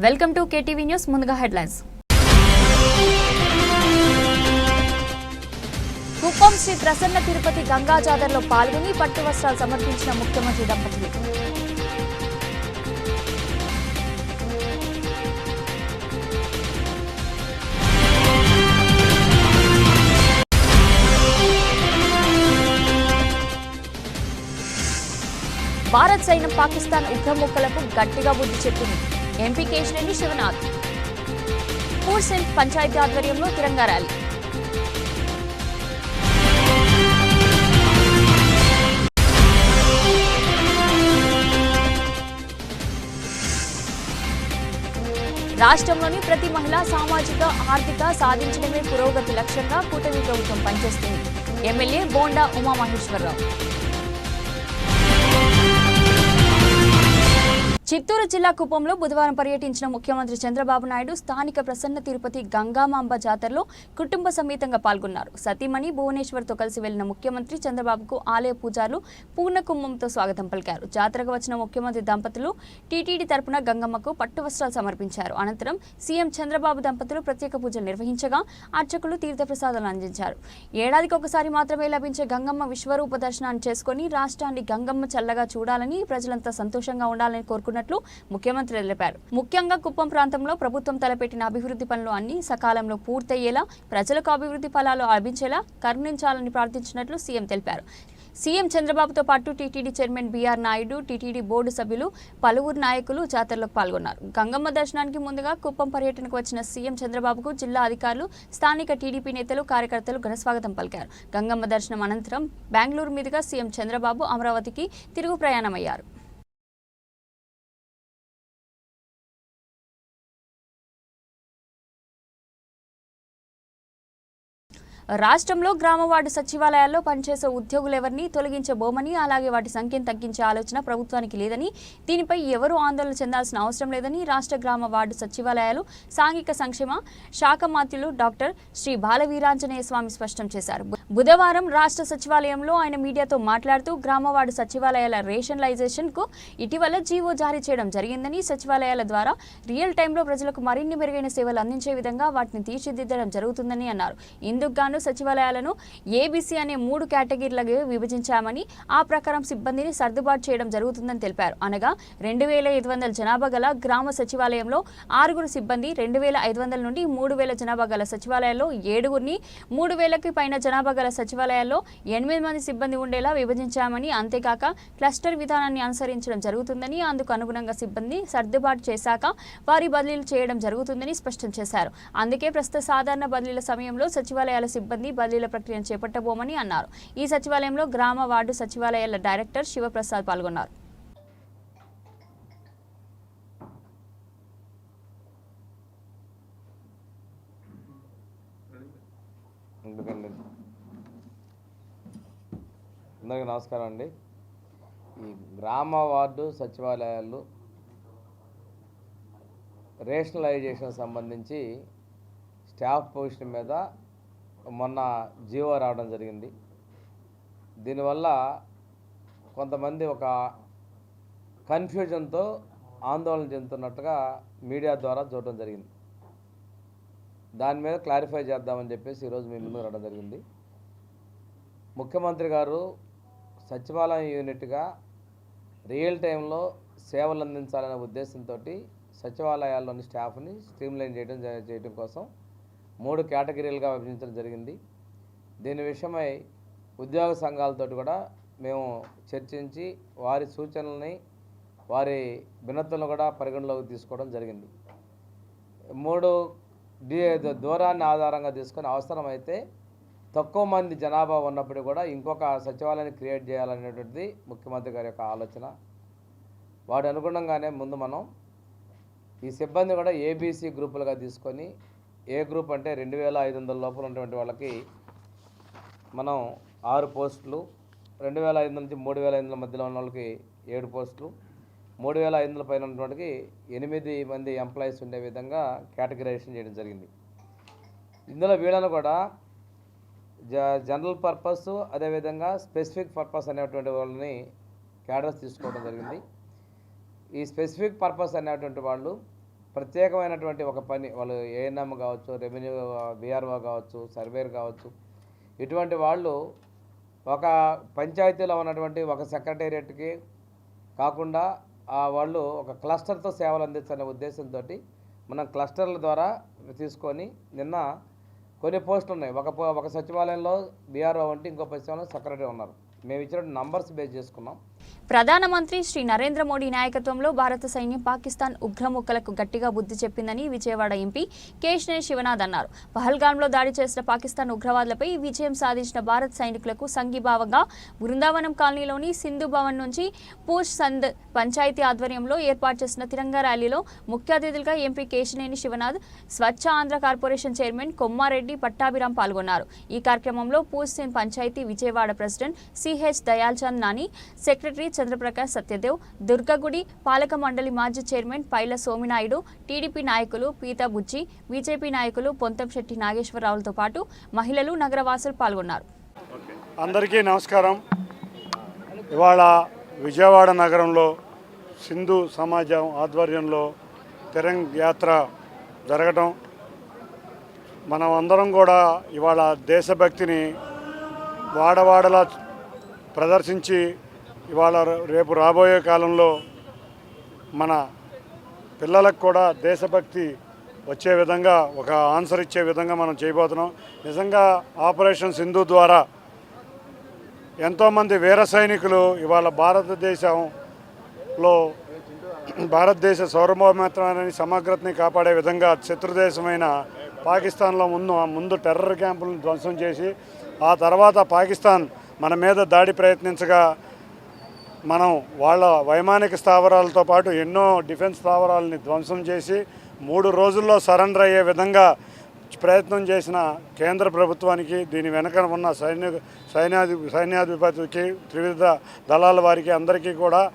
Welcome to KTV news ముందుగా headlines. Kuppam Shri Prasanna Tirupati Ganga జాతరలో పాల్గొని పట్టు వస్త్రాలు సమర్పించిన ముఖ్యమంత్రి దంపతులు. భారత్ సైన్యం పాకిస్తాన్ ఉగ్రముక్కలకు గట్టిగా బుద్ధి చెప్పింది. ఎంపీ కేశినేని శివనాథ్. పూర్సెల్ పంచాయతీ ఆధ్వర్యంలో తిరంగా ర్యాలీ. రాష్ట్రంలోని ప్రతి మహిళ సామాజిక ఆర్థిక సాధించడమే పురోగతి లక్ష్యంగా కూటమి ప్రభుత్వం పనిచేస్తుంది. ఎమ్మెల్యే బోండా ఉమామహేశ్వరరావు. చిత్తూరు జిల్లా కుప్పంలో బుధవారం పర్యటించిన ముఖ్యమంత్రి చంద్రబాబు నాయుడు స్థానిక ప్రసన్న తిరుపతి గంగామాంబ జాతరలో కుటుంబ సమేతంగా పాల్గొన్నారు. సతీమణి భువనేశ్వర్తో కలిసి వెళ్ళిన ముఖ్యమంత్రి చంద్రబాబుకు ఆలయ పూజారులు పూర్ణకుంభంతో స్వాగతం పలికారు. జాతరకు వచ్చిన ముఖ్యమంత్రి దంపతులు టీటీడీ తరపున గంగమ్మకు పట్టు వస్త్రాలు సమర్పించారు. అనంతరం సీఎం చంద్రబాబు దంపతులు ప్రత్యేక పూజలు నిర్వహించగా అర్చకులు తీర్థప్రసాదాలు అందించారు. ఏడాదికి ఒకసారి మాత్రమే లభించే గంగమ్మ విశ్వరూప దర్శనాన్ని చేసుకుని రాష్ట్రాన్ని గంగమ్మ చల్లగా చూడాలని ప్రజలంతా సంతోషంగా ఉండాలని చేస్తున్నట్లు ముఖ్యమంత్రి తెలిపారు. ముఖ్యంగా కుప్పం ప్రాంతంలో ప్రభుత్వం తలపెట్టిన అభివృద్ధి పనులు అన్ని సకాలంలో పూర్తయ్యేలా ప్రజలకు అభివృద్ధి ఫలాలు లభించేలా కరుణించాలని ప్రార్థించినట్లు సీఎం తెలిపారు. సీఎం చంద్రబాబుతో పాటు TTD chairman BR Naidu TTD board సభ్యులు పలువురు నాయకులు జాతరలో పాల్గొన్నారు. గంగమ్మ దర్శనానికి ముందుగా కుప్పం పర్యటనకు వచ్చిన సీఎం చంద్రబాబుకు జిల్లా అధికారులు స్థానిక టీడీపీ నేతలు కార్యకర్తలు ఘనస్వాగతం పలికారు. గంగమ్మ దర్శనం అనంతరం బెంగళూరు మీదుగా సీఎం చంద్రబాబు అమరావతికి తిరుగు ప్రయాణమయ్యారు. రాష్ట్రంలో గ్రామ వార్డు సచివాలయాల్లో పనిచేసే ఉద్యోగులెవరిని తొలగించబోమని అలాగే వాటి సంఖ్యను తగ్గించే ఆలోచన ప్రభుత్వానికి లేదని దీనిపై ఎవరూ ఆందోళన చెందాల్సిన అవసరం లేదని రాష్ట్ర గ్రామ వార్డు సచివాలయాలు సాంఘిక సంక్షేమ శాఖ మాత్యులు డాక్టర్ శ్రీ బాలవీరాంజనేయ స్వామి స్పష్టం చేశారు. బుధవారం రాష్ట్ర సచివాలయంలో ఆయన మీడియాతో మాట్లాడుతూ గ్రామ వార్డు సచివాలయాల రేషనలైజేషన్కు ఇటీవల జీవో జారీ చేయడం జరిగిందని సచివాలయాల ద్వారా రియల్ టైంలో ప్రజలకు మరిన్ని మెరుగైన సేవలు అందించే విధంగా వాటిని తీర్చిదిద్దడం జరుగుతుందని అన్నారు. ఇందుకు గాను సచివాలయాలను ఏబీసీ అనే మూడు కేటగిరీలుగా విభజించామని ఆ ప్రకారం సిబ్బందిని సర్దుబాటు చేయడం జరుగుతుందని తెలిపారు. అనగా రెండు వేల ఐదు వందల జనాభా గల గ్రామ సచివాలయంలో ఆరుగురు సిబ్బంది రెండు వేల ఐదు వందల నుండి మూడు వేల జనాభా గల సచివాలయాల్లో ఏడుగురిని మూడు వేలకి పైన జనాభా గల సచివాలయాల్లో ఎనిమిది మంది సిబ్బంది ఉండేలా విభజించామని అంతేకాక క్లస్టర్ విధానాన్ని అనుసరించడం జరుగుతుందని అందుకు అనుగుణంగా సిబ్బంది సర్దుబాటు చేశాక వారి బదిలీలు చేయడం జరుగుతుందని స్పష్టం చేశారు. అందుకే ప్రస్తుత సాధారణ బదిలీల సమయంలో సచివాలయాల సిబ్బంది బదిలీల ప్రక్రియను చేపట్టబోమని అన్నారు. ఈ సచివాలయంలో గ్రామ వార్డు సచివాలయాల డైరెక్టర్ శివప్రసాద్ పాల్గొన్నారు. అందరికీ నమస్కారం అండి. ఈ గ్రామ వార్డు సచివాలయాలు రేషనలైజేషన్ సంబంధించి స్టాఫ్ పొజిషన్ మీద మొన్న జీవో రావడం జరిగింది. దీనివల్ల కొంతమంది ఒక కన్ఫ్యూజన్తో ఆందోళన చెందుతున్నట్టుగా మీడియా ద్వారా చూడడం జరిగింది. దాని మీద క్లారిఫై చేద్దామని చెప్పేసి ఈరోజు మీ ముందు రావడం జరిగింది. ముఖ్యమంత్రి గారు సచివాలయం యూనిట్గా రియల్ టైంలో సేవలు అందించాలనే ఉద్దేశంతో సచివాలయాల్లోని స్టాఫ్ని స్ట్రీమ్లైన్ చేయడం జ- చేయడం కోసం మూడు కేటగిరీలుగా విభజించడం జరిగింది. దీని విషయమై ఉద్యోగ సంఘాలతో కూడా మేము చర్చించి వారి సూచనల్ని వారి వినతులను కూడా పరిగణలోకి తీసుకోవడం జరిగింది. మూడు దూరాన్ని ఆధారంగా తీసుకొని అవసరమైతే తక్కువ మంది జనాభా ఉన్నప్పుడు కూడా ఇంకొక సచివాలయాన్ని క్రియేట్ చేయాలనేటువంటిది ముఖ్యమంత్రి గారి యొక్క ఆలోచన. వాటి అనుగుణంగానే ముందు మనం ఈ సిబ్బంది కూడా ఏబీసీ గ్రూపులుగా తీసుకొని ఏ గ్రూప్ అంటే రెండు వేల ఐదు వందల లోపల ఉన్నటువంటి వాళ్ళకి మనం ఆరు పోస్టులు రెండు వేల ఐదు నుంచి మూడు వేల ఐదు వందల మధ్యలో ఉన్న వాళ్ళకి ఏడు పోస్టులు మూడు వేల ఐదు వందల పైన ఉన్నటువంటి ఎనిమిది మంది ఎంప్లాయీస్ ఉండే విధంగా కేటగరైజేషన్ చేయడం జరిగింది. ఇందులో వీళ్ళను కూడా జ జనరల్ పర్పస్ అదేవిధంగా స్పెసిఫిక్ పర్పస్ అనేటువంటి వాళ్ళని క్యాడర్స్ తీసుకోవడం జరిగింది. ఈ స్పెసిఫిక్ పర్పస్ అనేటువంటి వాళ్ళు ప్రత్యేకమైనటువంటి ఒక పని వాళ్ళు ఏఎన్ఎం కావచ్చు రెవెన్యూ బీఆర్ఓ కావచ్చు సర్వేర్ కావచ్చు ఇటువంటి వాళ్ళు ఒక పంచాయతీలో ఉన్నటువంటి ఒక సెక్రటేరియట్కి కాకుండా ఆ వాళ్ళు ఒక క్లస్టర్తో సేవలు అందించనే ఉద్దేశంతో మనం క్లస్టర్ల ద్వారా తీసుకొని నిన్న కొన్ని పోస్టులు ఉన్నాయి. ఒక ఒక సచివాలయంలో బీఆర్ఓ వంటి ఇంకో సచివాలయంలో సెక్రటరీ ఉన్నారు. మేము ఇచ్చిన నంబర్స్ బేస్ చేసుకున్నాం. ప్రధానమంత్రి శ్రీ నరేంద్ర మోడీ నాయకత్వంలో భారత సైన్యం పాకిస్తాన్ ఉగ్రముక్కలకు గట్టిగా బుద్ధి చెప్పిందని విజయవాడ ఎంపీ కేశనే శివనాథ్ అన్నారు. పహల్గాంలో దాడి చేసిన పాకిస్తాన్ ఉగ్రవాదులపై విజయం సాధించిన భారత్ సైనికులకు సంఘీభావంగా బృందావనం కాలనీలోని సింధు భవన్ నుంచి పూజ్ సంద్ పంచాయతీ ఆధ్వర్యంలో ఏర్పాటు చేసిన తిరంగా ర్యాలీలో ముఖ్య అతిథులుగా MP Kesineni Sivanath Swachh Andhra corporation chairman Kommareddy Pattabhiram పాల్గొన్నారు. ఈ కార్యక్రమంలో Pooj Singh panchayat Vijayawada president CH Dayalchand Nani secretary Chandraprakash Satyadev దుర్గగుడి పాలక మండలి మాజీ చైర్మన్ పైల సోమినాయుడు టీడీపీ నాయకులు పీతా బుజ్జి బీజేపీ నాయకులు పొంతంశెట్టి నాగేశ్వరరావులతో పాటు మహిళలు నగరవాసులు పాల్గొన్నారు. అందరికీ నమస్కారం. ఇవాళ విజయవాడ నగరంలో సింధు సమాజం ఆధ్వర్యంలో తిరంగ్ యాత్ర జరగటం. మనం అందరం కూడా ఇవాళ దేశభక్తిని వాడవాడలా ప్రదర్శించి ఇవాళ రేపు రాబోయే కాలంలో మన పిల్లలకు కూడా దేశభక్తి వచ్చే విధంగా ఒక ఆన్సర్ ఇచ్చే విధంగా మనం చేయబోతున్నాం. నిజంగా ఆపరేషన్ సింధు ద్వారా ఎంతోమంది వీర సైనికులు ఇవాళ భారతదేశంలో భారతదేశ సౌరభౌమత్వాన్ని సమగ్రతని కాపాడే విధంగా శత్రుదేశమైన పాకిస్తాన్లో ముందు ముందు టెర్రర్ క్యాంపులను ధ్వంసం చేసి ఆ తర్వాత పాకిస్తాన్ మన మీద దాడి ప్రయత్నించగా మనం వాళ్ళ వైమానిక స్థావరాలతో పాటు ఎన్నో డిఫెన్స్ స్థావరాలని ధ్వంసం చేసి మూడు రోజుల్లో సరెండర్ అయ్యే విధంగా ప్రయత్నం చేసిన కేంద్ర ప్రభుత్వానికి దీని వెనక ఉన్న సైన్య సైన్యాధి సైన్యాధిపతికి త్రివిధ దళాల వారికి అందరికీ కూడా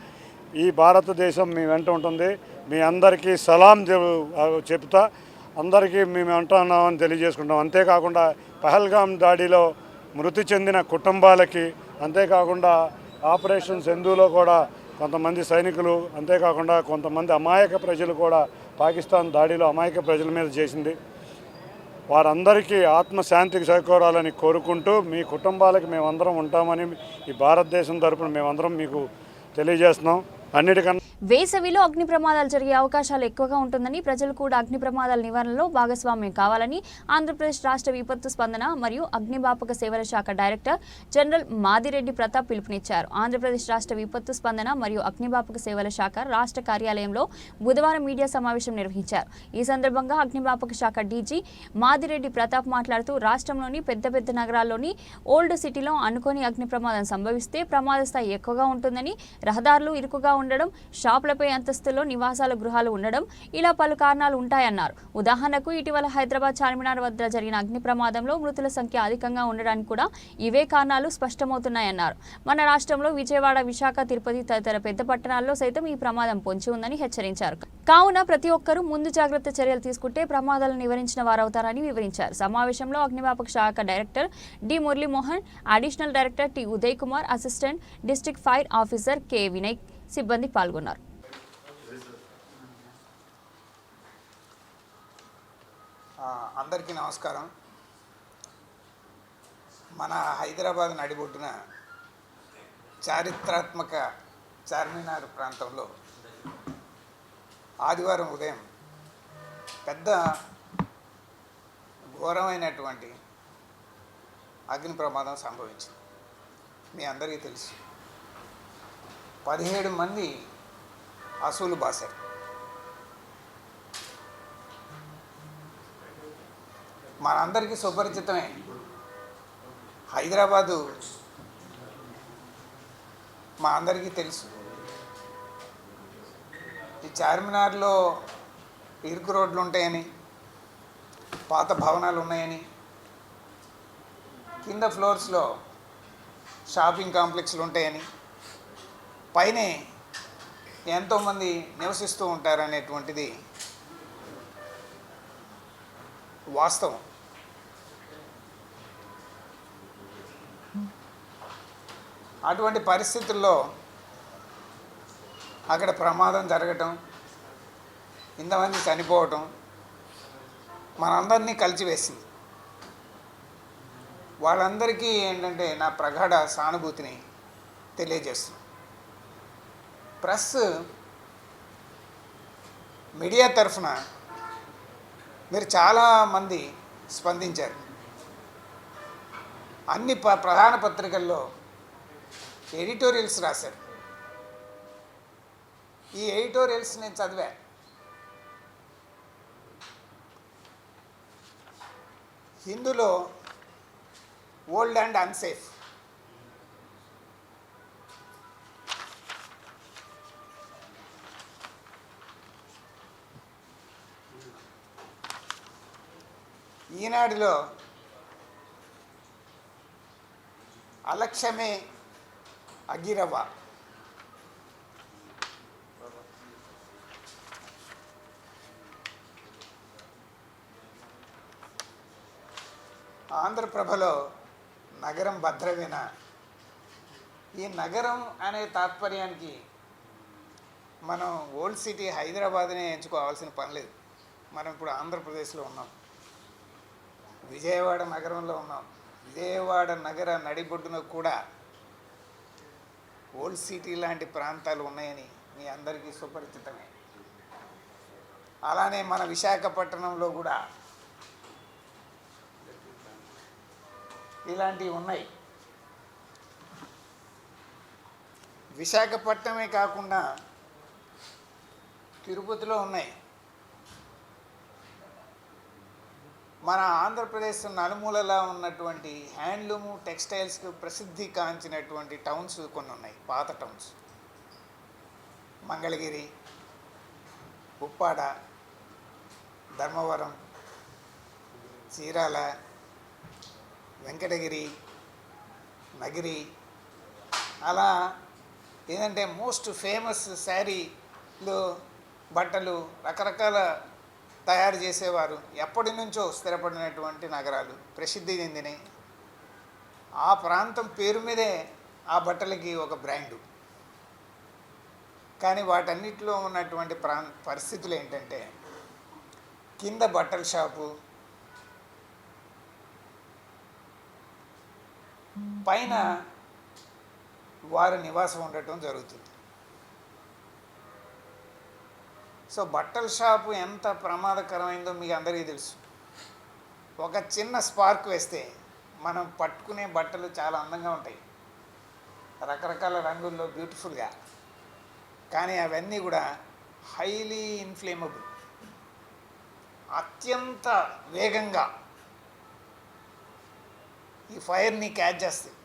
ఈ భారతదేశం మీ వెంట ఉంటుంది. మీ అందరికీ సలాం చెప్- చెప్తా. అందరికీ మేము అంటున్నామని తెలియజేసుకుంటాం. అంతేకాకుండా పహల్గాం దాడిలో మృతి చెందిన కుటుంబాలకి అంతేకాకుండా ఆపరేషన్ సింధులో కూడా కొంతమంది సైనికులు అంతేకాకుండా కొంతమంది అమాయక ప్రజలు కూడా పాకిస్తాన్ దాడిలో అమాయక ప్రజల మీద చేసింది. వారందరికీ ఆత్మశాంతికి చేకూరాలని కోరుకుంటూ మీ కుటుంబాలకి మేమందరం ఉంటామని ఈ భారతదేశం తరపున మేమందరం మీకు తెలియజేస్తున్నాం. అన్నిటికన్నా వేసవిలో అగ్ని ప్రమాదాలు జరిగే అవకాశాలు ఎక్కువగా ఉంటుందని ప్రజలు కూడా అగ్ని ప్రమాదాల నివారణలో భాగస్వామ్యం కావాలని ఆంధ్రప్రదేశ్ రాష్ట్ర విపత్తు స్పందన మరియు అగ్నిమాపక సేవల శాఖ డైరెక్టర్ జనరల్ మాదిరెడ్డి ప్రతాప్ పిలుపునిచ్చారు. ఆంధ్రప్రదేశ్ రాష్ట్ర విపత్తు స్పందన మరియు అగ్నిమాపక సేవల శాఖ రాష్ట్ర కార్యాలయంలో బుధవారం మీడియా సమావేశం నిర్వహించారు. ఈ సందర్భంగా అగ్నిమాపక శాఖ డీజీ మాదిరెడ్డి ప్రతాప్ మాట్లాడుతూ రాష్ట్రంలోని పెద్ద పెద్ద నగరాల్లోని ఓల్డ్ సిటీలో అనుకోని అగ్ని ప్రమాదం సంభవిస్తే ప్రమాద స్థాయి ఎక్కువగా ఉంటుందని రహదారులు ఇరుకుగా ఉండడం షాపులపై అంతస్తులో నివాసాల గృహాలు ఉండడం ఇలా పలు కారణాలు ఉంటాయన్నారు. ఉదాహరణకు ఇటీవల హైదరాబాద్ చార్మినార్ వద్ద జరిగిన అగ్ని ప్రమాదంలో మృతుల సంఖ్య అధికంగా ఉండడానికి కూడా ఇవే కారణాలు స్పష్టమవుతున్నాయన్నారు. మన రాష్ట్రంలో విజయవాడ విశాఖ తిరుపతి తదితర పెద్ద పట్టణాల్లో సైతం ఈ ప్రమాదం పొంచి ఉందని హెచ్చరించారు. కావున ప్రతి ఒక్కరూ ముందు జాగ్రత్త చర్యలు తీసుకుంటే ప్రమాదాలను నివారించిన వారవుతారని వివరించారు. సమావేశంలో అగ్నిమాపక శాఖ director D Muralimohan additional director T Uday Kumar assistant district fire officer K Vinay సిబ్బంది పాల్గొన్నారు. అందరికీ నమస్కారం. మన హైదరాబాద్ నడిబొడ్డున చారిత్రాత్మక చార్మినార్ ప్రాంతంలో ఆదివారం ఉదయం పెద్ద ఘోరమైనటువంటి అగ్ని ప్రమాదం సంభవించింది. మీ అందరికీ తెలుసు. పదిహేడు మంది అసూలు బాసారు. మనందరికీ సుపరిచితమే. హైదరాబాదు మా అందరికీ తెలుసు. ఈ చార్మినార్లో ఇరుకు రోడ్లు ఉంటాయని పాత భవనాలు ఉన్నాయని కింద ఫ్లోర్స్లో షాపింగ్ కాంప్లెక్స్లు ఉంటాయని పైనే ఎంతోమంది నివసిస్తూ ఉంటారనేటువంటిది వాస్తవం. అటువంటి పరిస్థితుల్లో అక్కడ ప్రమాదం జరగటం ఇంతమంది చనిపోవటం మనందరినీ కలిచివేసింది వాళ్ళందరికీ ఏంటంటే నా ప్రగాఢ సానుభూతిని తెలియజేస్తుంది. ప్రెస్ మీడియా తరఫున మీరు చాలామంది స్పందించారు. అన్ని ప ప్రధాన పత్రికల్లో ఎడిటోరియల్స్ రాశారు. ఈ ఎడిటోరియల్స్ నేను చదివా. ఇందులో ఓల్డ్ అండ్ అన్సేఫ్. ఈనాడులో అలక్ష్యమే అగిరవ ఆంధ్రప్రభలో నగరం భద్రమేనా? ఈ నగరం అనే తాత్పర్యానికి మనం ఓల్డ్ సిటీ హైదరాబాద్నే ఎంచుకోవాల్సిన పని లేదు. మనం ఇప్పుడు ఆంధ్రప్రదేశ్లో ఉన్నాం. విజయవాడ నగరంలో ఉన్నాం. విజయవాడ నగర నడిబొడ్డున కూడా ఓల్డ్ సిటీ లాంటి ప్రాంతాలు ఉన్నాయని మీ అందరికీ సుపరిచితమే. అలానే మన విశాఖపట్నంలో కూడా ఇలాంటివి ఉన్నాయి. విశాఖపట్నమే కాకుండా తిరుపతిలో ఉన్నాయి. మన ఆంధ్రప్రదేశ్ నలుమూలలా ఉన్నటువంటి హ్యాండ్లూము టెక్స్టైల్స్కి ప్రసిద్ధి కాంచినటువంటి టౌన్స్ కొన్ని ఉన్నాయి పాత టౌన్స్. మంగళగిరి ఉప్పాడ ధర్మవరం చీరాల వెంకటగిరి నగిరి. అలా ఏంటంటే మోస్ట్ ఫేమస్ శారీలు బట్టలు రకరకాల తయారు చేసేవారు ఎప్పటి నుంచో స్థిరపడినటువంటి నగరాలు ప్రసిద్ధి చెందినవి ఆ ప్రాంతం పేరు మీదే ఆ బట్టలకి ఒక బ్రాండు. కానీ వాటన్నిటిలో ఉన్నటువంటి ప్రా పరిస్థితులు ఏంటంటే కింద బట్టల షాపు పైన వారు నివాసం ఉండటం జరుగుతుంది. సో బట్టల షాపు ఎంత ప్రమాదకరమైందో మీకు అందరికీ తెలుసు. ఒక చిన్న స్పార్క్ వేస్తే మనం పట్టుకునే బట్టలు చాలా అందంగా ఉంటాయి. రకరకాల రంగుల్లో బ్యూటిఫుల్గా. కానీ అవన్నీ కూడా హైలీ ఇన్ఫ్లేమబుల్. అత్యంత వేగంగా ఈ ఫైర్ని క్యాచ్ చేస్తాయి.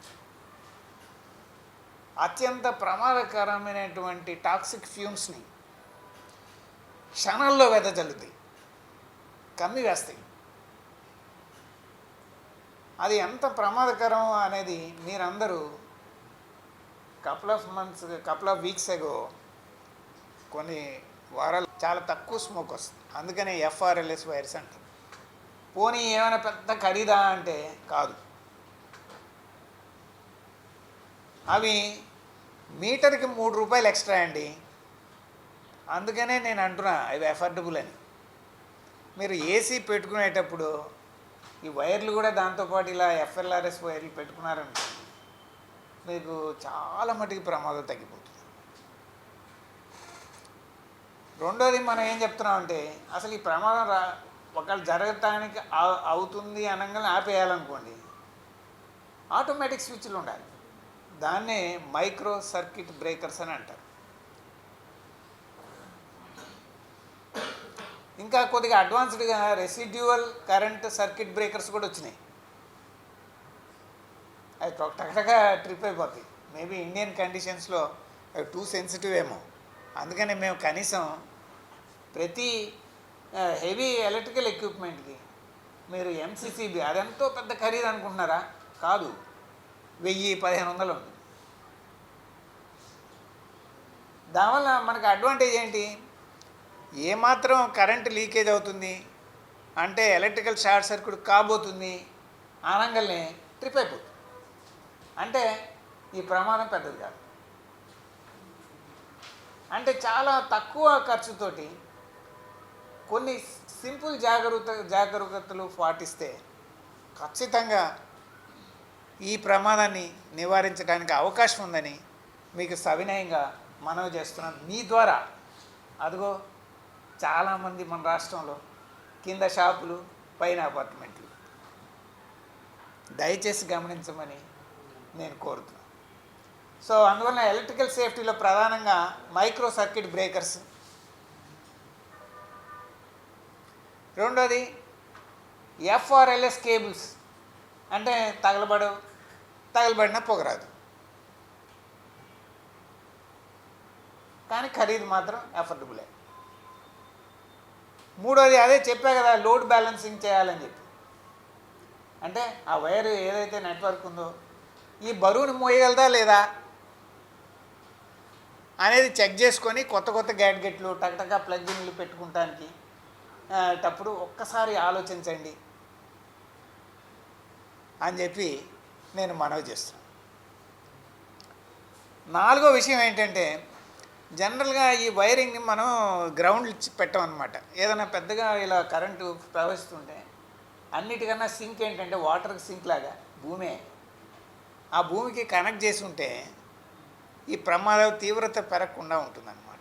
అత్యంత ప్రమాదకరమైనటువంటి టాక్సిక్ ఫ్యూమ్స్ని క్షణాల్లో వెదజల్లుతాయి కమ్మి వేస్తాయి. అది ఎంత ప్రమాదకరం అనేది మీరందరూ couple of months couple of weeks ago కొన్ని వారాలు చాలా తక్కువ స్మోక్ వస్తుంది. అందుకనే ఎఫ్ఆర్ఎల్ఎస్ వైరస్ అంటారు. పోనీ ఏమైనా పెద్ద ఖరీదా అంటే కాదు. అవి మీటర్కి మూడు రూపాయలు ఎక్స్ట్రా అండి. అందుకనే నేను అంటున్నా అవి ఎఫర్డబుల్ అని. మీరు ఏసీ పెట్టుకునేటప్పుడు ఈ వైర్లు కూడా దాంతోపాటు ఇలా ఎఫ్ఎల్ఆర్ఎస్ వైర్లు పెట్టుకున్నారనుకోండి మీకు చాలా మటుకు ప్రమాదం తగ్గిపోతుంది. రెండోది మనం ఏం చెప్తున్నామంటే అసలు ఈ ప్రమాదం రా ఒకళ్ళు జరగటానికి అవుతుంది అనగానే ఆపేయాలనుకోండి ఆటోమేటిక్ స్విచ్లు ఉండాలి. దాన్నే మైక్రో సర్క్యూట్ బ్రేకర్స్ అని అంటారు. ఇంకా కొద్దిగా అడ్వాన్స్డ్గా రెసిడ్యువల్ కరెంట్ సర్క్యూట్ బ్రేకర్స్ కూడా వచ్చినాయి. అవి టక్ టక్టగా ట్రిప్ అయిపోతాయి మేబీ ఇండియన్ కండిషన్స్లో అవి టూ సెన్సిటివ్ ఏమో. అందుకని మేము కనీసం ప్రతి హెవీ ఎలక్ట్రికల్ ఎక్విప్మెంట్కి మీరు ఎంసీసీబీ అదెంతో పెద్ద ఖరీదు అనుకుంటున్నారా? కాదు. వెయ్యి పదిహేను వందలు ఉంటుంది దానివల్ల మనకు అడ్వాంటేజ్ ఏంటి? ఏమాత్రం కరెంట్ లీకేజ్ అవుతుంది అంటే ఎలక్ట్రికల్ షార్ట్ సర్క్యూట్ కాబోతుంది అనగానే ట్రిప్ అయిపోతుంది. అంటే ఈ ప్రమాదం పెద్దది కాదు. అంటే చాలా తక్కువ ఖర్చుతోటి కొన్ని సింపుల్ జాగ్రత్త జాగ్రత్తలు పాటిస్తే ఖచ్చితంగా ఈ ప్రమాదాన్ని నివారించడానికి అవకాశం ఉందని మీకు సవినయంగా మనవి చేస్తున్నాను. మీ ద్వారా అదిగో చాలామంది మన రాష్ట్రంలో కింద షాపులు పైన అపార్ట్మెంట్లు. దయచేసి గమనించమని నేను కోరుతున్నాను. సో అందువల్ల ఎలక్ట్రికల్ సేఫ్టీలో ప్రధానంగా మైక్రో సర్క్యూట్ బ్రేకర్స్. రెండోది ఎఫ్ఆర్ఎల్ఎస్ కేబుల్స్. అంటే తగలబడవు తగలబడిన పొగరాదు. కానీ ఖరీదు మాత్రం ఎఫర్డబులే మూడోది అదే చెప్పా కదా లోడ్ బ్యాలెన్సింగ్ చేయాలని చెప్పి. అంటే ఆ వైర్ ఏదైతే నెట్వర్క్ ఉందో ఈ బరువును మోయగలదా లేదా అనేది చెక్ చేసుకొని కొత్త కొత్త గ్యాడ్గెట్లు టక్టకా ప్లగ్ఇన్లు పెట్టుకుంటానికి అప్పుడు ఒక్కసారి ఆలోచించండి అని చెప్పి నేను మనవి చేస్తాను నాలుగో విషయం ఏంటంటే జనరల్గా ఈ వైరింగ్ని మనం గ్రౌండ్ ఇచ్చి ఏదైనా పెద్దగా ఇలా కరెంటు ప్రవహిస్తుంటే అన్నిటికన్నా సింక్ ఏంటంటే వాటర్కి సింక్ లాగా భూమే. ఆ భూమికి కనెక్ట్ చేసి ఉంటే ఈ ప్రమాద తీవ్రత పెరగకుండా ఉంటుందన్నమాట.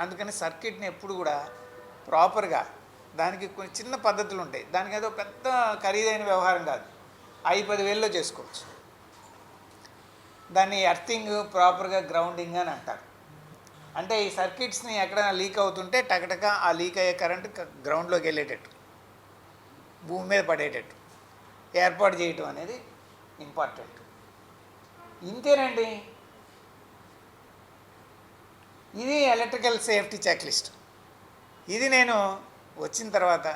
అందుకని సర్క్యూట్ని ఎప్పుడు కూడా ప్రాపర్గా దానికి కొన్ని చిన్న పద్ధతులు ఉంటాయి. దానికి ఏదో పెద్ద ఖరీదైన వ్యవహారం కాదు. ఐదు పది వేల్లో చేసుకోవచ్చు. దాన్ని ఎర్తింగ్ ప్రాపర్గా గ్రౌండింగ్ అని అంటారు. అంటే ఈ సర్క్యూట్స్ని ఎక్కడైనా లీక్ అవుతుంటే టకటక ఆ లీక్ అయ్యే కరెంట్ గ్రౌండ్లోకి వెళ్ళేటట్టు. భూమి మీద పడేటట్టు. ఏర్పాటు చేయటం అనేది ఇంపార్టెంట్. ఇంతేనండి. ఇది ఎలక్ట్రికల్ సేఫ్టీ చెక్ లిస్ట్ ఇది నేను వచ్చిన తర్వాత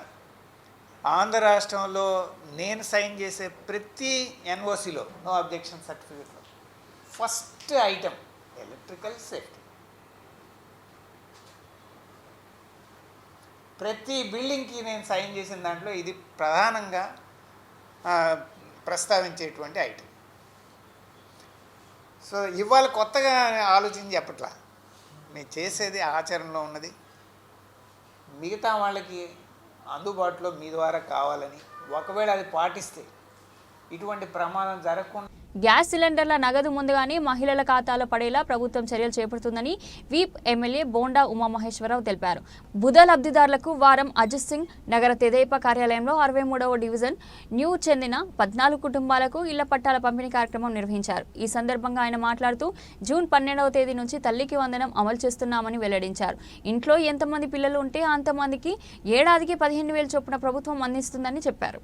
ఆంధ్ర రాష్ట్రంలో నేను సైన్ చేసే ప్రతి ఎన్ఓసిలో నో అబ్జెక్షన్ సర్టిఫికేట్లో ఫస్ట్ ఐటమ్ ఎలక్ట్రికల్ సేఫ్టీ. ప్రతి బిల్డింగ్కి నేను సైన్ చేసిన దాంట్లో ఇది ప్రధానంగా ప్రస్తావించేటువంటి ఐటమ్. సో ఇవాళ కొత్తగా ఆలోచించి చెప్పట్లా. నేను చేసేది ఆచరణలో ఉన్నది. మిగతా వాళ్ళకి అందుబాటులో మీ ద్వారా కావాలని ఒకవేళ అది పాటిస్తే ఇటువంటి ప్రమాదం జరగకుండా గ్యాస్ సిలిండర్ల నగదు ముందుగానే మహిళల ఖాతాలో పడేలా ప్రభుత్వం చర్యలు చేపడుతుందని వీప్ ఎమ్మెల్యే బోండా ఉమామహేశ్వరరావు తెలిపారు. బుధ లబ్ధిదారులకు వారం అజిత్ సింగ్ నగర తెదేపా కార్యాలయంలో అరవై మూడవ డివిజన్ న్యూ చెందిన పద్నాలుగు కుటుంబాలకు ఇళ్ళ పట్టాల పంపిణీ కార్యక్రమం నిర్వహించారు. ఈ సందర్భంగా ఆయన మాట్లాడుతూ జూన్ పన్నెండవ తేదీ నుంచి తల్లికి వందనం అమలు చేస్తున్నామని వెల్లడించారు. ఇంట్లో ఎంతమంది పిల్లలు ఉంటే అంతమందికి ఏడాదికి పదిహేను వేలు చొప్పున ప్రభుత్వం అందిస్తుందని చెప్పారు.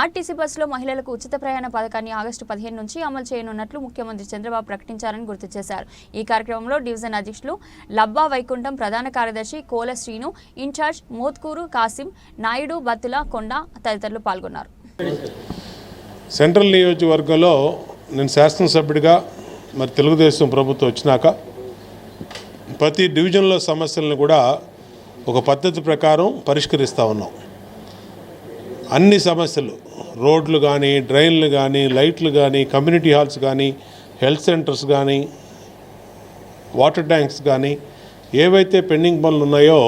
ఆర్టీసీ బస్సులో మహిళలకు ఉచిత ప్రయాణ పథకాన్ని ఆగస్టు పదిహేను నుంచి అమలు చేయనున్నట్లు ముఖ్యమంత్రి చంద్రబాబు ప్రకటించారని గుర్తు చేశారు. ఈ కార్యక్రమంలో డివిజన్ అధ్యక్షులు లబ్బా వైకుంఠం ప్రధాన కార్యదర్శి కోల శ్రీను ఇన్ఛార్జ్ మోత్కూరు కాసిం నాయుడు బత్తుల కొండ తదితరులు పాల్గొన్నారు. సెంట్రల్ నియోజకవర్గంలో నేను శాసనసభ్యుడిగా మరి తెలుగుదేశం ప్రభుత్వం వచ్చినాక ప్రతి డివిజన్లో సమస్యలను కూడా ఒక పద్ధతి ప్రకారం పరిష్కరిస్తూ ఉన్నాం. అన్ని సమస్యలు రోడ్లు కానీ డ్రైన్లు కానీ లైట్లు కానీ కమ్యూనిటీ హాల్స్ కానీ హెల్త్ సెంటర్స్ కానీ వాటర్ ట్యాంక్స్ కానీ ఏవైతే పెండింగ్ పనులు ఉన్నాయో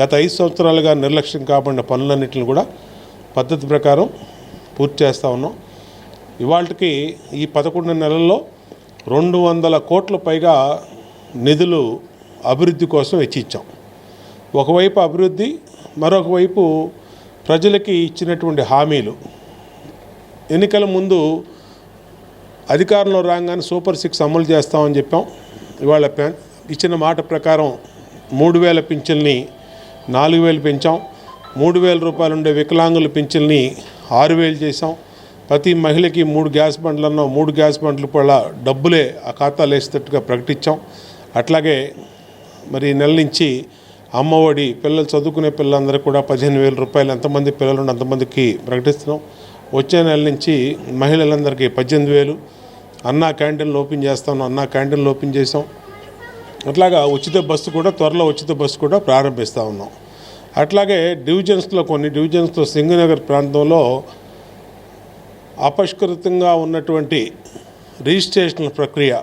గత ఐదు సంవత్సరాలుగా నిర్లక్ష్యం కాబడిన పనులన్నింటిని కూడా పద్ధతి ప్రకారం పూర్తి చేస్తూ ఉన్నాం. ఇవాళకి ఈ పదకొండు నెలల్లో రెండు వందల కోట్ల పైగా నిధులు అభివృద్ధి కోసం ఇచ్చిచ్చాం ఒకవైపు అభివృద్ధి మరొకవైపు ప్రజలకి ఇచ్చినటువంటి హామీలు. ఎన్నికల ముందు అధికారంలో రాగానే సూపర్ సిక్స్ అమలు చేస్తామని చెప్పాం. ఇవాళ ఇచ్చిన మాట ప్రకారం మూడు వేల పింఛల్ని నాలుగు వేలు పెంచాం. మూడు వేల రూపాయలు ఉండే వికలాంగుల పింఛల్ని ఆరు వేలు చేసాం ప్రతి మహిళకి మూడు గ్యాస్ బండ్లన్నో మూడు గ్యాస్ బండ్లు కూడా డబ్బులే ఆ ఖాతాలు వేసేటట్టుగా ప్రకటించాం. అట్లాగే మరి నెల నుంచి అమ్మఒడి పిల్లలు చదువుకునే పిల్లలందరూ కూడా పదిహేను వేల రూపాయలు. ఎంతమంది పిల్లలు ఉంటే అంతమందికి ప్రకటిస్తున్నాం. వచ్చే నెల నుంచి మహిళలందరికీ పద్దెనిమిది వేలు. అన్నా క్యాంటీన్లు ఓపెన్ చేస్తాం అన్నా క్యాంటీన్లు ఓపెన్ చేసాం అట్లాగా ఉచిత బస్సు కూడా త్వరలో ఉచిత బస్సు కూడా ప్రారంభిస్తూ ఉన్నాం. అట్లాగే డివిజన్స్లో కొన్ని డివిజన్స్లో సింగనగర్ ప్రాంతంలో అపష్కృతంగా ఉన్నటువంటి రిజిస్ట్రేషన్ ప్రక్రియ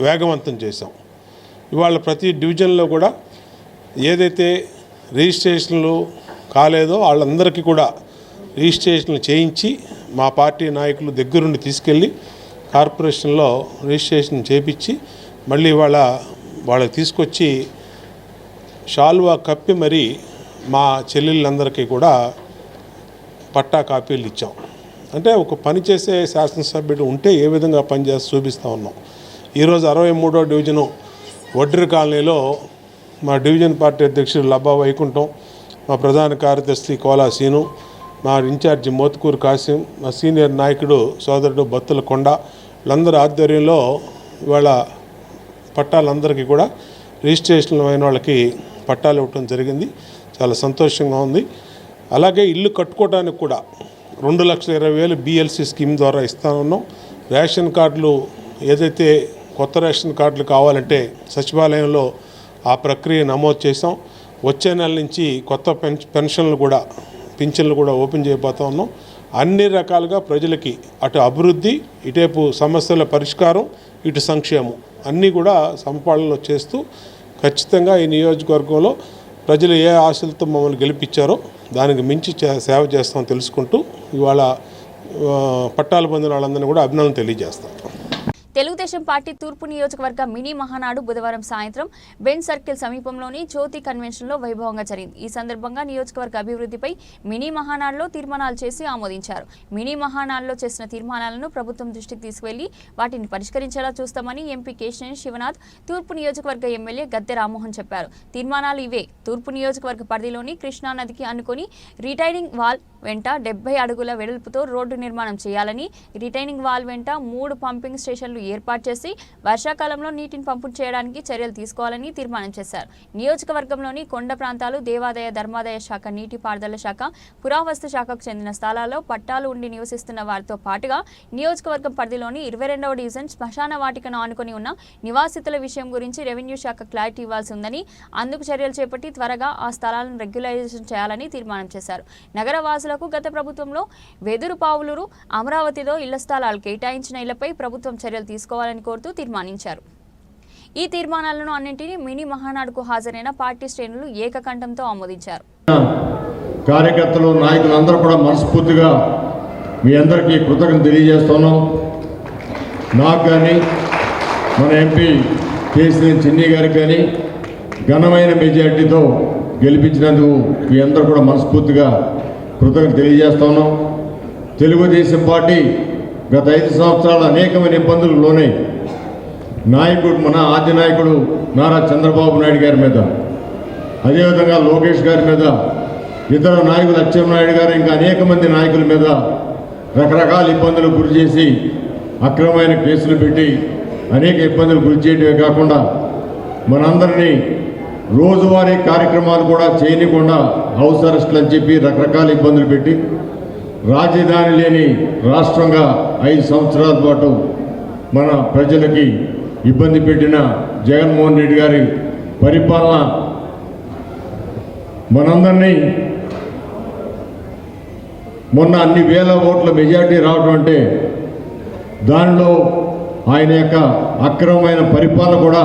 వేగవంతం చేశాం. ఇవాళ ప్రతి డివిజన్లో కూడా ఏదైతే రిజిస్ట్రేషన్లు కాలేదో వాళ్ళందరికీ కూడా రిజిస్ట్రేషన్లు చేయించి మా పార్టీ నాయకులు దగ్గరుండి తీసుకెళ్ళి కార్పొరేషన్లో రిజిస్ట్రేషన్ చేపించి మళ్ళీ వాళ్ళ వాళ్ళకి తీసుకొచ్చి షాల్వా కప్పి మరి మా చెల్లెళ్ళందరికీ కూడా పట్టా కాపీలు ఇచ్చాం. అంటే ఒక పని చేసే శాసనసభ్యుడు ఉంటే ఏ విధంగా పనిచేసి చూపిస్తూ ఉన్నాం. ఈరోజు అరవై మూడో డివిజను వడ్రి కాలనీలో మా డివిజన్ పార్టీ అధ్యక్షుడు లబ్బా వైకుంఠం మా ప్రధాన కార్యదర్శి కోలా సీను మా ఇన్ఛార్జి మోత్కూరు కాసిం మా సీనియర్ నాయకుడు సోదరుడు బత్తుల కొండ. వీళ్ళందరి ఆధ్వర్యంలో ఇవాళ పట్టాలందరికీ కూడా రిజిస్ట్రేషన్ అయిన వాళ్ళకి పట్టాలు ఇవ్వటం జరిగింది. చాలా సంతోషంగా ఉంది. అలాగే ఇల్లు కట్టుకోవడానికి కూడా రెండు లక్షల ఇరవై వేలు బిఎల్సి స్కీమ్ ద్వారా ఇస్తా ఉన్నాం రేషన్ కార్డులు ఏదైతే కొత్త రేషన్ కార్డులు కావాలంటే సచివాలయంలో ఆ ప్రక్రియ నమోదు చేసాం వచ్చే నెల నుంచి కొత్త పెన్ పెన్షన్లు కూడా పింఛన్లు కూడా ఓపెన్ చేయబోతా ఉన్నాం. అన్ని రకాలుగా ప్రజలకి అటు అభివృద్ధి ఇటేపు సమస్యల పరిష్కారం ఇటు సంక్షేమం అన్నీ కూడా సంపాదనలో చేస్తూ ఖచ్చితంగా ఈ నియోజకవర్గంలో ప్రజలు ఏ ఆశలతో మమ్మల్ని గెలిపించారో దానికి మించి చే- సేవ చేస్తామని తెలుసుకుంటూ ఇవాళ పట్టాలు పొందిన వాళ్ళందరినీ కూడా అభినందన తెలియజేస్తాం. తెలుగుదేశం పార్టీ తూర్పు నియోజకవర్గ మినీ మహానాడు బుధవారం సాయంత్రం బెంచ్ సర్కిల్ సమీపంలోని జ్యోతి కన్వెన్షన్లో వైభవంగా జరిగింది. ఈ సందర్భంగా నియోజకవర్గ అభివృద్ధిపై మినీ మహానాడులో తీర్మానాలు చేసి ఆమోదించారు. మినీ మహానాడులో చేసిన తీర్మానాలను ప్రభుత్వం దృష్టికి తీసుకువెళ్ళి వాటిని పరిష్కరించేలా చూస్తామని ఎంపీ కేశినేని శివనాథ్ తూర్పు నియోజకవర్గ ఎమ్మెల్యే గద్దె రామ్మోహన్ చెప్పారు. తీర్మానాలు ఇవే. తూర్పు నియోజకవర్గ పరిధిలోని కృష్ణానదికి అనుకుని రిటైనింగ్ వాల్ వెంట డెబ్బై అడుగుల వెడల్పుతో రోడ్డు నిర్మాణం చేయాలని రిటైనింగ్ వాల్ వెంట మూడు పంపింగ్ స్టేషన్లు ఏర్పాటు చేసి వర్షాకాలంలో నీటిని పంపిణీ చేయడానికి చర్యలు తీసుకోవాలని తీర్మానం చేశారు. నియోజకవర్గంలోని కొండ ప్రాంతాలు దేవాదాయ ధర్మాదాయ శాఖ నీటిపారుదల శాఖ పురావస్తు శాఖకు చెందిన స్థలాల్లో పట్టాలు ఉండి నివసిస్తున్న వారితో పాటుగా నియోజకవర్గం పరిధిలోని ఇరవై రెండవ డివిజన్ శ్మశాన వాటికను ఆనుకొని ఉన్న నివాసితుల విషయం గురించి రెవెన్యూ శాఖ క్లారిటీ ఇవ్వాల్సి ఉందని అందుకు చర్యలు చేపట్టి త్వరగా ఆ స్థలాలను రెగ్యులైజేషన్ చేయాలని తీర్మానం చేశారు. నగర వాసులకు గత ప్రభుత్వంలో వెదురు పావులూరు అమరావతిలో ఇళ్ళ స్థలాలు కేటాయించిన ఇళ్ళపై ప్రభుత్వం చర్యలు తీసుకోవాలని కోరుతూ తీర్మానించారు. ఈ తీర్మానాలను అన్నింటినీ మినీ మహానాడుకు హాజరైన పార్టీ శ్రేణులు ఏకకంఠంతో ఆమోదించారు. కార్యకర్తలు నాయకులు అందరూ కూడా మనస్ఫూర్తిగా మీ అందరికీ కృతజ్ఞత తెలియజేస్తున్నాం. నాకు కానీ మన ఎంపీ కేసీ చిన్ని గారికి కానీ ఘనమైన మెజార్టీతో గెలిపించినందుకు మీ అందరూ కూడా మనస్ఫూర్తిగా కృతజ్ఞత తెలియజేస్తున్నాం. తెలుగుదేశం పార్టీ గత ఐదు సంవత్సరాలు అనేకమైన ఇబ్బందులు లోనై నాయకుడు మన ఆద్య నాయకుడు నారా చంద్రబాబు నాయుడు గారి మీద అదేవిధంగా లోకేష్ గారి మీద ఇతర నాయకులు అచ్చెన్నాయుడు గారు ఇంకా అనేక మంది నాయకుల మీద రకరకాల ఇబ్బందులు గురి చేసి అక్రమమైన కేసులు పెట్టి అనేక ఇబ్బందులు గురి చేయడమే కాకుండా మనందరినీ రోజువారీ కార్యక్రమాలు కూడా చేయనికుండా హౌస్ అరెస్టులు అని చెప్పి రకరకాల ఇబ్బందులు పెట్టి రాజధాని లేని రాష్ట్రంగా ఐదు సంవత్సరాల పాటు మన ప్రజలకి ఇబ్బంది పెట్టిన జగన్మోహన్ రెడ్డి గారి పరిపాలన మనందరినీ మొన్న అన్ని వేల ఓట్ల మెజార్టీ రావడం అంటే దానిలో ఆయన యొక్క అక్రమమైన పరిపాలన కూడా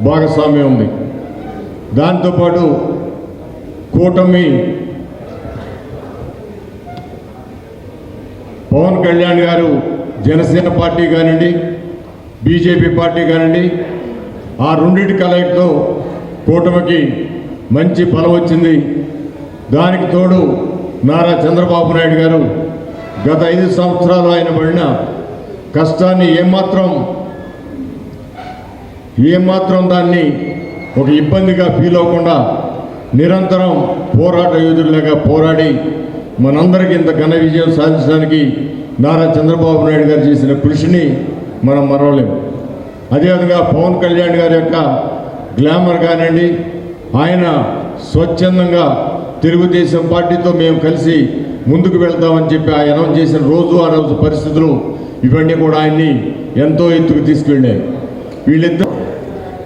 భాగస్వామ్యం ఉంది. దాంతోపాటు కూటమి పవన్ కళ్యాణ్ గారు జనసేన పార్టీ కానివ్వండి బీజేపీ పార్టీ కానివ్వండి ఆ రెండింటి కలయికతో కూటమికి మంచి బలం వచ్చింది. దానికి తోడు నారా చంద్రబాబు నాయుడు గారు గత ఐదు సంవత్సరాలు ఆయన పడిన కష్టాన్ని ఏమాత్రం ఏమాత్రం దాన్ని ఒక ఇబ్బందిగా ఫీల్ అవ్వకుండా నిరంతరం పోరాట యోధుల్లాగా పోరాడి మనందరికీ ఇంత ఘన విజయం సాధించడానికి నారా చంద్రబాబు నాయుడు గారు చేసిన కృషిని మనం మరవలేము. అదేవిధంగా పవన్ కళ్యాణ్ గారి యొక్క గ్లామర్ కానివ్వండి ఆయన స్వచ్ఛందంగా తెలుగుదేశం పార్టీతో మేము కలిసి ముందుకు వెళ్తామని చెప్పి ఆయన అనౌన్స్ చేసిన రోజు ఆ రోజు పరిస్థితులు ఇవన్నీ కూడా ఆయన్ని ఎంతో ఎత్తుకు తీసుకెళ్ళాయి వీళ్ళిద్దరు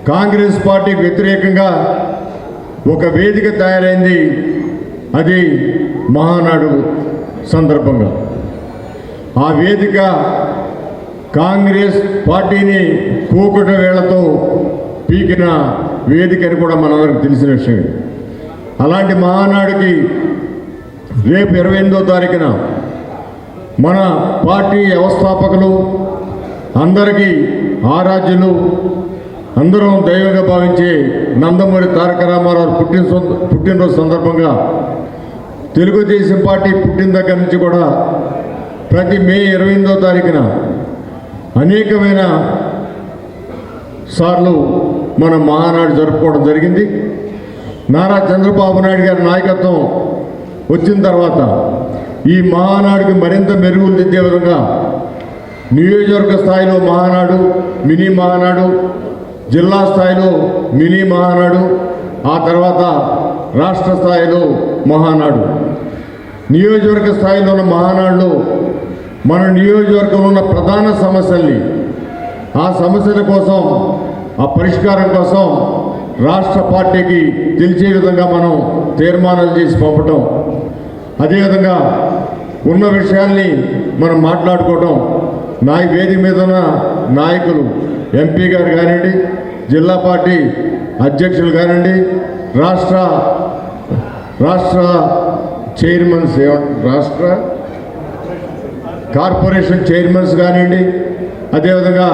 కాంగ్రెస్ పార్టీకి వ్యతిరేకంగా ఒక వేదిక తయారైంది. అది మహానాడు సందర్భంగా. ఆ వేదిక కాంగ్రెస్ పార్టీని కూకుట వేళ్ళతో పీకిన వేదిక అని కూడా మనందరికి తెలిసిన విషయమే. అలాంటి మహానాడికి రేపు ఇరవై ఎనిమిదో తారీఖున మన పార్టీ వ్యవస్థాపకులు అందరికీ ఆరాధ్యులు అందరం దైవంగా భావించే నందమూరి తారక రామారావు పుట్టిన సొంత- పుట్టినరోజు సందర్భంగా తెలుగుదేశం పార్టీ పుట్టిన దగ్గర నుంచి కూడా ప్రతి మే ఇరవై ఎనిమిదో తారీఖున అనేకమైన సార్లు మన మహానాడు జరుపుకోవడం జరిగింది. నారా చంద్రబాబు నాయుడు గారి నాయకత్వం వచ్చిన తర్వాత ఈ మహానాడుకి మరింత మెరుగులు దిద్దే విధంగా నియోజకవర్గ స్థాయిలో మహానాడు మినీ మహానాడు జిల్లా స్థాయిలో మినీ మహానాడు ఆ తర్వాత రాష్ట్ర స్థాయిలో మహానాడు. నియోజకవర్గ స్థాయిలో ఉన్న మహానాడులో మన నియోజకవర్గంలో ఉన్న ప్రధాన సమస్యల్ని ఆ సమస్యల కోసం ఆ పరిష్కారం కోసం రాష్ట్ర పార్టీకి తెలిసే విధంగా మనం తీర్మానాలు చేసి పంపటం అదేవిధంగా ఉన్న విషయాల్ని మనం మాట్లాడుకోవటం నాయ వేదిక మీద ఉన్న నాయకులు ఎంపీ గారు కానివ్వండి జిల్లా పార్టీ అధ్యక్షులు కానివ్వండి రాష్ట్ర రాష్ట్ర చైర్మన్స్ ఏమంటారు రాష్ట్ర కార్పొరేషన్ చైర్మన్స్ కానివ్వండి అదేవిధంగా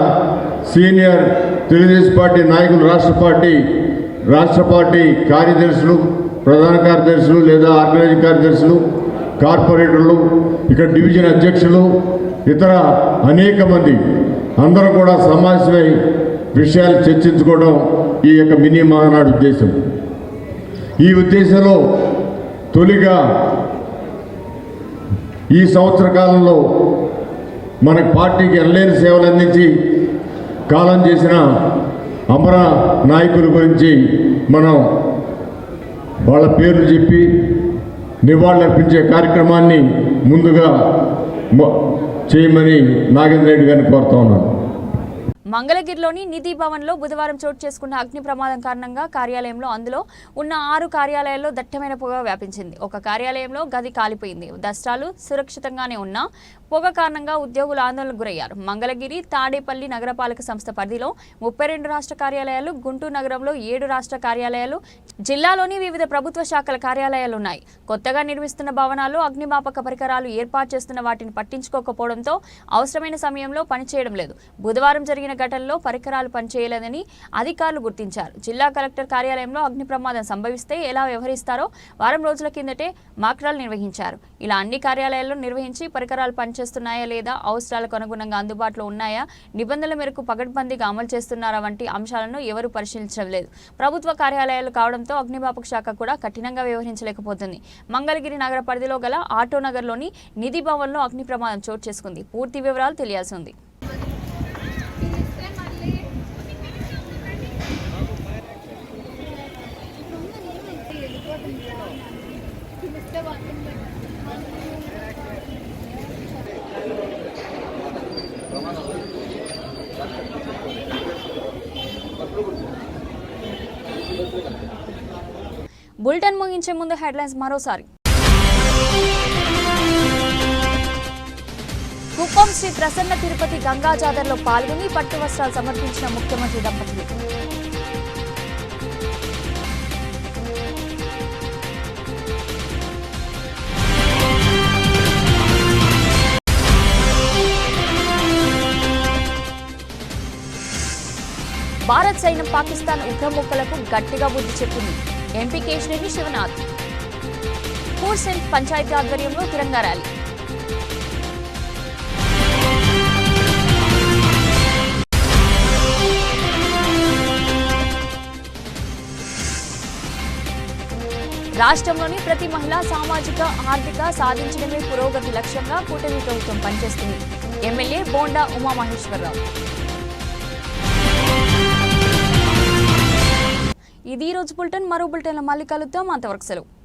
సీనియర్ తెలుగుదేశం పార్టీ నాయకులు రాష్ట్ర పార్టీ రాష్ట్ర పార్టీ కార్యదర్శులు ప్రధాన కార్యదర్శులు లేదా ఆర్గనైజింగ్ కార్యదర్శులు కార్పొరేటర్లు ఇక్కడ డివిజన్ అధ్యక్షులు ఇతర అనేక మంది. అందరూ కూడా సమావేశమై విషయాలు చర్చించుకోవడం ఈ యొక్క మినీ మహానాడు ఉద్దేశం. ఈ ఉద్దేశంలో తొలిగా ఈ సంవత్సర కాలంలో మన పార్టీకి ఎనలేని సేవలు అందించి కాలం చేసిన అమర నాయకుల గురించి మనం వాళ్ళ పేర్లు చెప్పి నివాళులర్పించే కార్యక్రమాన్ని ముందుగా చేయమని నాగేంద్ర రెడ్డి గారిని కోరుతా ఉన్నాను. మంగళగిరిలోని నిధి భవన్లో బుధవారం చోటు చేసుకున్న అగ్ని ప్రమాదం కారణంగా కార్యాలయంలో అందులో ఉన్న ఆరు కార్యాలయాల్లో దట్టమైన పొగ వ్యాపించింది. ఒక కార్యాలయంలో గది కాలిపోయింది. దస్త్రాలు సురక్షితంగానే ఉన్నా పొగ కారణంగా ఉద్యోగులు ఆందోళనకు గురయ్యారు. మంగళగిరి తాడేపల్లి నగరపాలక సంస్థ పరిధిలో ముప్పై రెండు రాష్ట్ర కార్యాలయాలు గుంటూరు నగరంలో ఏడు రాష్ట్ర కార్యాలయాలు జిల్లాలోని వివిధ ప్రభుత్వ శాఖల కార్యాలయాలు ఉన్నాయి. కొత్తగా నిర్మిస్తున్న భవనాలు అగ్నిమాపక పరికరాలు ఏర్పాటు చేస్తున్న వాటిని పట్టించుకోకపోవడంతో అవసరమైన సమయంలో పనిచేయడం లేదు. బుధవారం జరిగిన ఘటనలో పరికరాలు పనిచేయలేదని అధికారులు గుర్తించారు. జిల్లా కలెక్టర్ కార్యాలయంలో అగ్ని ప్రమాదం సంభవిస్తే ఎలా వ్యవహరిస్తారో వారం రోజుల కిందటే మాక్రాలు నిర్వహించారు. ఇలా అన్ని కార్యాలయాల్లో నిర్వహించి పరికరాలు చేస్తున్నాయా లేదా అవసరాలకు అనుగుణంగా అందుబాటులో ఉన్నాయా నిబంధనల మేరకు పగడ్బందీగా అమలు చేస్తున్నారా వంటి అంశాలను ఎవరు పరిశీలించడం లేదు. ప్రభుత్వ కార్యాలయాలు కావడంతో అగ్నిమాపక శాఖ కూడా కఠినంగా వ్యవహరించలేకపోతుంది. మంగళగిరి నగర పరిధిలో గల ఆటో నగర్లోని నిధి భవన్లో అగ్ని ప్రమాదం చోటు చేసుకుంది. పూర్తి వివరాలు తెలియాల్సి ఉంది. బులెటిన్ ముగించే ముందు హెడ్లైన్స్ మరోసారి. కుప్పం శ్రీ ప్రసన్న తిరుపతి గంగా జాతరలో పాల్గొని పట్టు వస్త్రాలు సమర్పించిన ముఖ్యమంత్రి దంపతులు. భారత్ సైన్యం పాకిస్తాన్ ఉగ్రముక్కలకు గట్టిగా బుద్ధి చెప్పింది. ఎంపీ కేశిరెడ్డి శివనాథ్. కూర్సెల్ పంచాయతీ ఆధ్వర్యంలో తిరంగా ర్యాలీ. రాష్ట్రంలోని ప్రతి మహిళ సామాజిక ఆర్థిక సాధించడమే పురోగతి లక్ష్యంగా కూటమి ప్రభుత్వం పనిచేస్తుంది. ఎమ్మెల్యే బోండా ఉమామహేశ్వరరావు. ఇది ఈరోజు బులెటిన్ మరో బులెటిన్లో మళ్ళీ కలుద్దాం. అంతవరకు సెలవు.